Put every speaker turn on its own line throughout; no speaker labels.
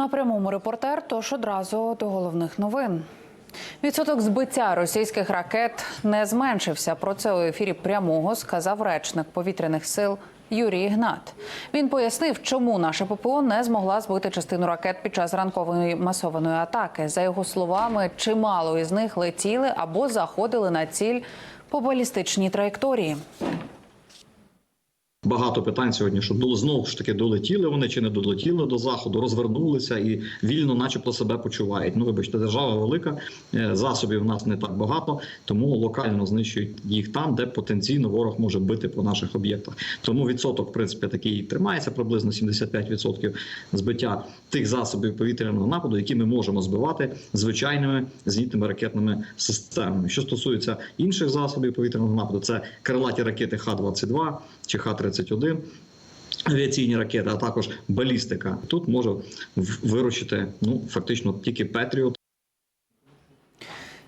На прямому репортер, тож одразу до головних новин. Відсоток збиття російських ракет не зменшився. Про це у ефірі прямого сказав речник повітряних сил Юрій Ігнат. Він пояснив, чому наша ППО не змогла збити частину ракет під час ранкової масованої атаки. За його словами, чимало із них летіли або заходили на ціль по балістичній траєкторії.
Багато питань сьогодні, що знову ж таки долетіли вони чи не долетіли до заходу, розвернулися і вільно, начебто, себе почувають. Ну, вибачте, держава велика, е, засобів в нас не так багато, тому локально знищують їх там, де потенційно ворог може бити по наших об'єктах. Тому відсоток, в принципі, такий тримається приблизно 75% збиття тих засобів повітряного нападу, які ми можемо збивати звичайними зенітними ракетними системами. Що стосується інших засобів повітряного нападу, це крилаті ракети Х-22 чи Х-31. Авіаційні ракети, а також балістика. Тут може виручити ну фактично тільки Петріот.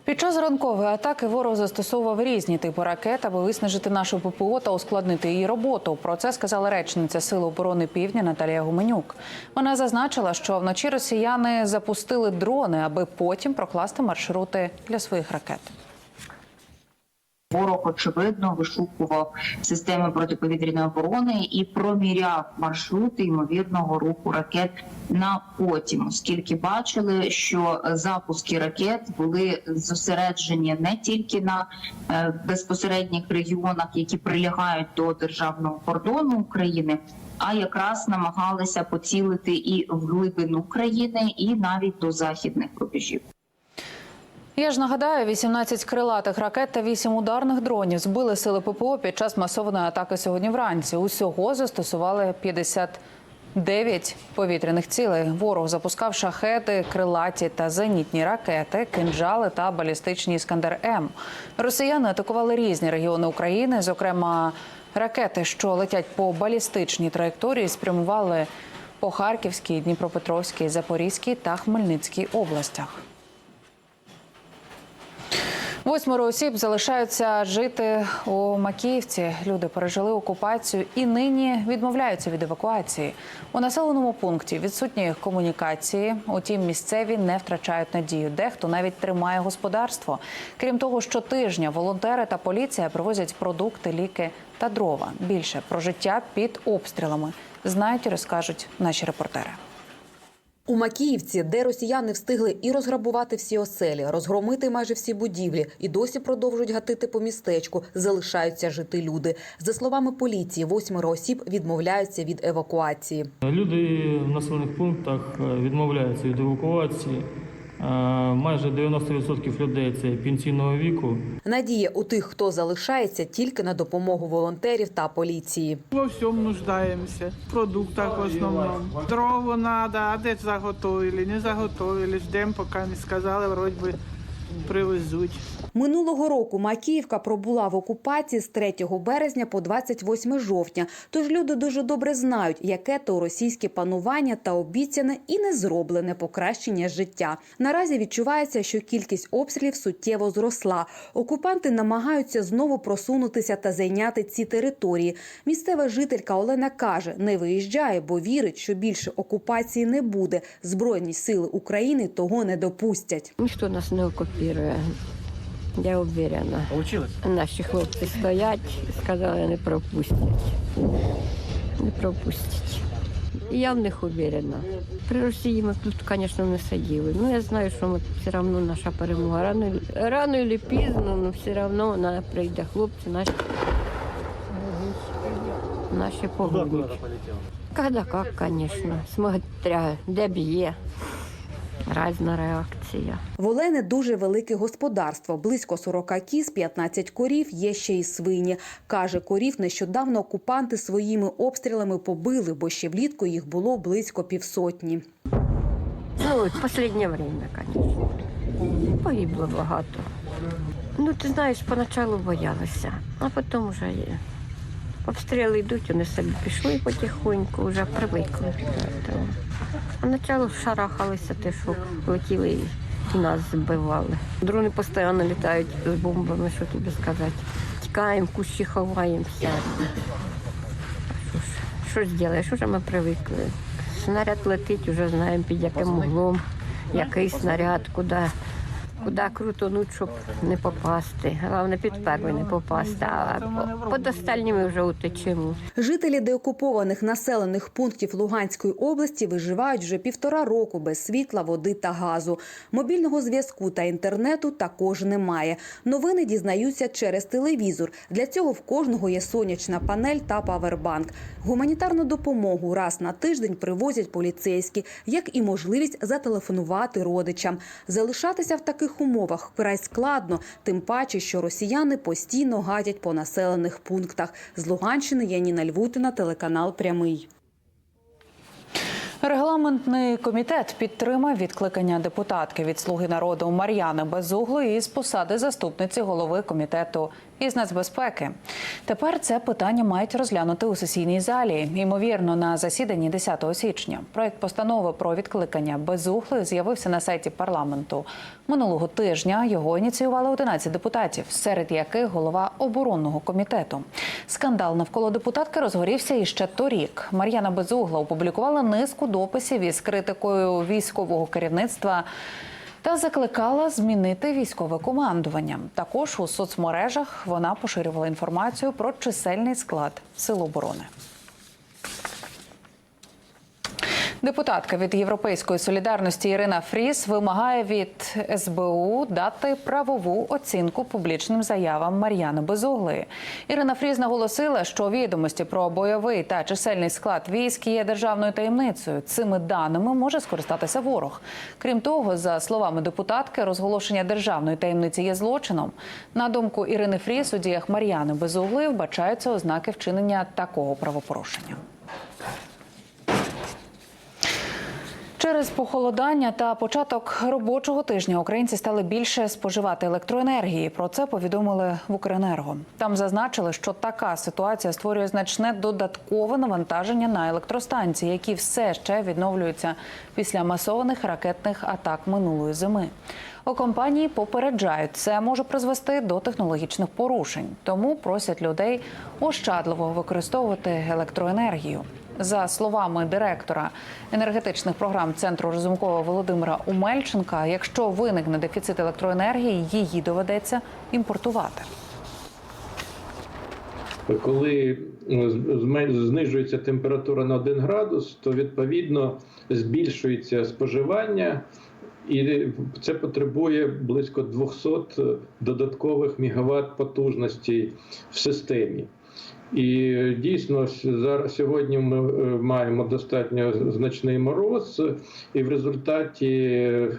Під час ранкової атаки ворог застосовував різні типи ракет, аби виснажити нашу ППО та ускладнити її роботу. Про це сказала речниця Сил оборони Півдня Наталія Гуменюк. Вона зазначила, що вночі росіяни запустили дрони, аби потім прокласти маршрути для своїх ракет.
Ворог очевидно вишукував системи протиповітряної оборони і проміряв маршрути ймовірного руху ракет на потім, оскільки бачили, що запуски ракет були зосереджені не тільки на е, безпосередніх регіонах, які прилягають до державного кордону України. А якраз намагалися поцілити і в глибину країни, і навіть до західних рубежів.
Я ж нагадаю, 18 крилатих ракет та 8 ударних дронів збили сили ППО під час масованої атаки сьогодні вранці. Усього застосували 59 повітряних цілей. Ворог запускав шахети, крилаті та зенітні ракети, кинджали та балістичні іскандер М. Росіяни атакували різні регіони України, зокрема ракети, що летять по балістичній траєкторії, спрямували по Харківській, Дніпропетровській, Запорізькій та Хмельницькій областях. Восьмеро осіб залишаються жити у Макіївці. Люди пережили окупацію і нині відмовляються від евакуації. У населеному пункті відсутні комунікації. Утім, місцеві не втрачають надію. Дехто навіть тримає господарство. Крім того, щотижня волонтери та поліція привозять продукти, ліки та дрова. Більше про життя під обстрілами знають і розкажуть наші репортери.
У Макіївці, де росіяни встигли і розграбувати всі оселі, розгромити майже всі будівлі, і досі продовжують гатити по містечку, залишаються жити люди. За словами поліції, восьмеро осіб відмовляються від евакуації.
Люди в населених пунктах е, відмовляються від евакуації. Е, Майже 90% людей це пенсійного віку.
Надія у тих, хто залишається, тільки на допомогу волонтерів та поліції.
Во всьому нуждаємося. В продуктах в основному. Дрова треба, а де заготовили, не заготовили. Ждемо, поки не сказали, вроді би привезуть.
Минулого року Макіївка пробула в окупації з 3 березня по 28 жовтня. Тож люди дуже добре знають, яке то російське панування та обіцяне і не зроблене покращення життя. Наразі відчувається, що кількість обстрілів суттєво зросла. Окупанти намагаються знову просунутися та зайняти ці території. Місцева жителька Олена каже, не виїжджає, бо вірить, що більше окупації не буде. Збройні сили України того не допустять.
Ніхто нас не окупує. Я уверена. Наші хлопці стоять, сказали, не пропустять. Не пропустять. І я в них уверена. При Росії ми тут, звісно, не сиділи. Ну, я знаю, що ми все одно наша перемога. Рано, рано і пізно, але все одно вона прийде. Хлопці наші. Наші погибнуть. Когда как, конечно. Смотря, де б'є. Разна реакція.
В Олени дуже велике господарство, близько 40 кіз, 15 корів, є ще й свині. Каже, корів нещодавно окупанти своїми обстрілами побили, бо ще влітку їх було близько півсотні.
Ну, в останнє время, конечно. Погибло багато. Ну, ти знаєш, поначалу боялися, а потім вже є. Обстріли йдуть, вони собі пішли потихоньку, вже привикли. А начало шарахалися, те, що летіли і нас збивали. Дрони постійно літають з бомбами, що тобі сказати. Тікаємо, кущі ховаємося. Що ж зробиш, вже ми привикли. снаряд летить, вже знаємо під яким углом, який снаряд, куди, куди крутонуть, щоб не попасти. Головне під перший не попасти, а по- під остальні вже утечемо.
Жителі деокупованих населених пунктів Луганської області виживають вже півтора року без світла, води та газу. Мобільного зв'язку та інтернету також немає. Новини дізнаються через телевізор. Для цього в кожного є сонячна панель та павербанк. Гуманітарну допомогу раз на тиждень привозять поліцейські, як і можливість зателефонувати родичам. Залишатися в таких умовах вкрай складно, тим паче, що росіяни постійно гадять по населених пунктах. З Луганщини Яніна Львутина, телеканал Прямий.
Регламентний комітет підтримав відкликання депутатки від слуги народу Мар'яни Безуглої із посади заступниці голови комітету із нацбезпеки. Тепер це питання мають розглянути у сесійній залі. Ймовірно, на засіданні 10 січня. Проект постанови про відкликання Безуглої з'явився на сайті парламенту минулого тижня. Його ініціювали 11 депутатів, серед яких голова оборонного комітету. Скандал навколо депутатки розгорівся іще торік. Мар'яна Безугла опублікувала низку дописів із критикою військового керівництва. Та закликала змінити військове командування. Також у соцмережах вона поширювала інформацію про чисельний склад сил оборони. Депутатка від Європейської солідарності Ірина Фріс вимагає від СБУ дати правову оцінку публічним заявам Мар'яни Безуглої. Ірина Фріс наголосила, що відомості про бойовий та чисельний склад військ є державною таємницею. Цими даними може скористатися ворог. Крім того, за словами депутатки, розголошення державної таємниці є злочином. На думку Ірини Фріс, у діях Мар'яни Безуглої вбачаються ознаки вчинення такого правопорушення. Через похолодання та початок робочого тижня українці стали більше споживати електроенергії. Про це повідомили в Укренерго. Там зазначили, що така ситуація створює значне додаткове навантаження на електростанції, які все ще відновлюються після масованих ракетних атак минулої зими. У компанії попереджають, це може призвести до технологічних порушень, тому просять людей ощадливо використовувати електроенергію. За словами директора енергетичних програм центру Розумкова Володимира Умельченка, якщо виникне дефіцит електроенергії, її доведеться імпортувати.
Коли ну, знижується температура на 1 градус, то відповідно збільшується споживання, і це потребує близько 200 додаткових мегаватт потужностей в системі. І дійсно сьогодні ми е, маємо достатньо значний мороз, і в результаті е,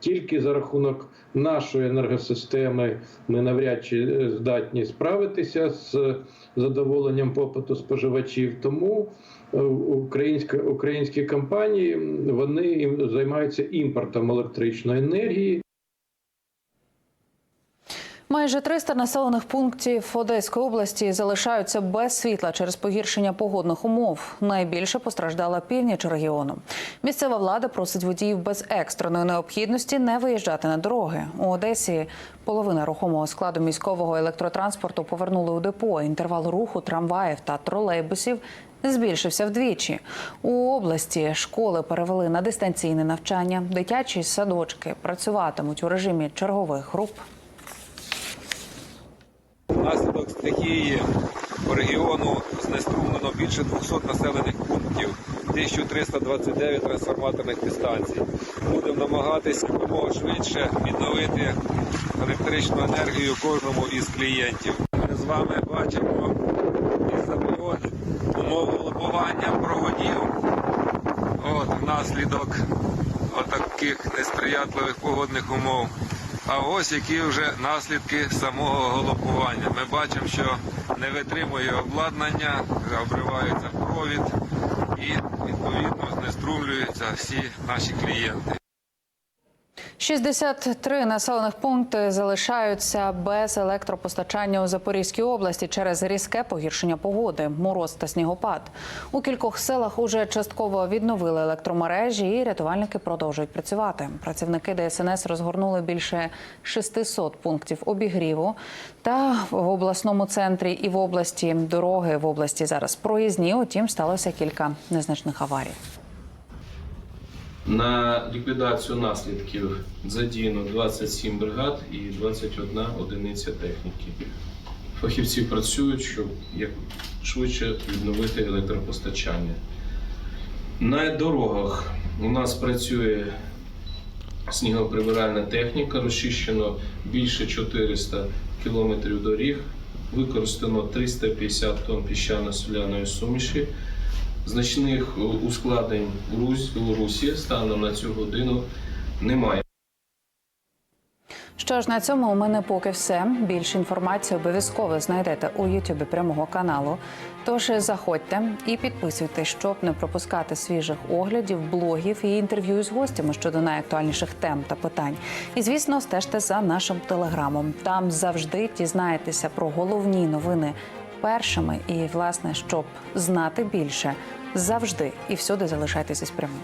тільки за рахунок нашої енергосистеми ми навряд чи е, здатні справитися з задоволенням попиту споживачів. Тому українські компанії вони займаються імпортом електричної енергії.
Майже 300 населених пунктів Одеської області залишаються без світла через погіршення погодних умов. Найбільше постраждала північ регіону. Місцева влада просить водіїв без екстреної необхідності не виїжджати на дороги. У Одесі половина рухомого складу міського електротранспорту повернули у депо. Інтервал руху трамваїв та тролейбусів збільшився вдвічі. У області школи перевели на дистанційне навчання. Дитячі садочки працюватимуть у режимі чергових груп.
Внаслідок стихії по регіону знеструмлено більше 200 населених пунктів, 1329 трансформаторних підстанцій. Будемо намагатись якомога швидше відновити електричну енергію кожному із клієнтів. Ми з вами бачимо із завод умов голубування проводів. От внаслідок отаких несприятливих погодних умов. А ось які вже наслідки самого голопування. Ми бачимо, що не витримує обладнання, обривається провід і відповідно знеструмлюються всі наші клієнти.
63 населених пункти залишаються без електропостачання у Запорізькій області через різке погіршення погоди, мороз та снігопад. У кількох селах уже частково відновили електромережі, і рятувальники продовжують працювати. Працівники ДСНС розгорнули більше 600 пунктів обігріву. Та в обласному центрі і в області дороги в області зараз проїзні. Утім, сталося кілька незначних аварій.
На ліквідацію наслідків задіяно 27 бригад і 21 одиниця техніки. Фахівці працюють, щоб як швидше відновити електропостачання. На дорогах у нас працює снігоприбиральна техніка, розчищено більше 400 кілометрів доріг, використано 350 тонн піщано-соляної суміші. Значних е, ускладнень у Рус- у Русі станом на цю годину немає.
Що ж на цьому у мене поки все. Більше інформації обов'язково знайдете у Ютубі прямого каналу. Тож заходьте і підписуйтесь, щоб не пропускати свіжих оглядів, блогів і інтерв'ю з гостями щодо найактуальніших тем та питань. І звісно, стежте за нашим телеграмом. Там завжди дізнаєтеся про головні новини першими. І, власне, щоб знати більше, завжди і всюди залишайтеся з прямим.